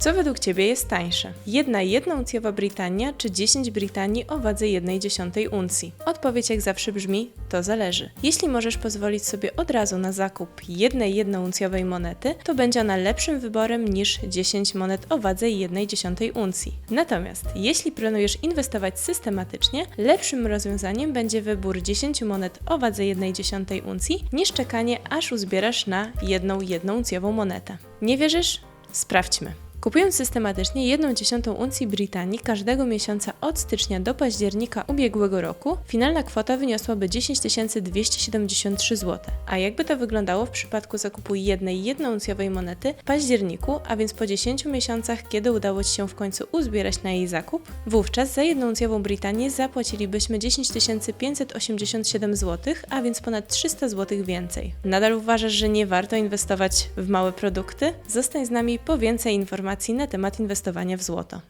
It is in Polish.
Co według Ciebie jest tańsze? Jedna jednouncjowa Brytania czy 10 Brytanii o wadze 1,1 uncji? Odpowiedź jak zawsze brzmi, to zależy. Jeśli możesz pozwolić sobie od razu na zakup jednej jednouncjowej monety, to będzie ona lepszym wyborem niż 10 monet o wadze 1,1 uncji. Natomiast jeśli planujesz inwestować systematycznie, lepszym rozwiązaniem będzie wybór 10 monet o wadze 1,1 uncji niż czekanie aż uzbierasz na jedną jednouncjową monetę. Nie wierzysz? Sprawdźmy. Kupując systematycznie 1 dziesiątą uncji Brytanii każdego miesiąca od stycznia do października ubiegłego roku, finalna kwota wyniosłaby 10 273 zł. A jakby to wyglądało w przypadku zakupu jednej jednouncjowej monety w październiku, a więc po 10 miesiącach, kiedy udało Ci się w końcu uzbierać na jej zakup, wówczas za jednouncjową Brytanię zapłacilibyśmy 10 587 zł, a więc ponad 300 zł więcej. Nadal uważasz, że nie warto inwestować w małe produkty? Zostań z nami po więcej informacji na temat inwestowania w złoto.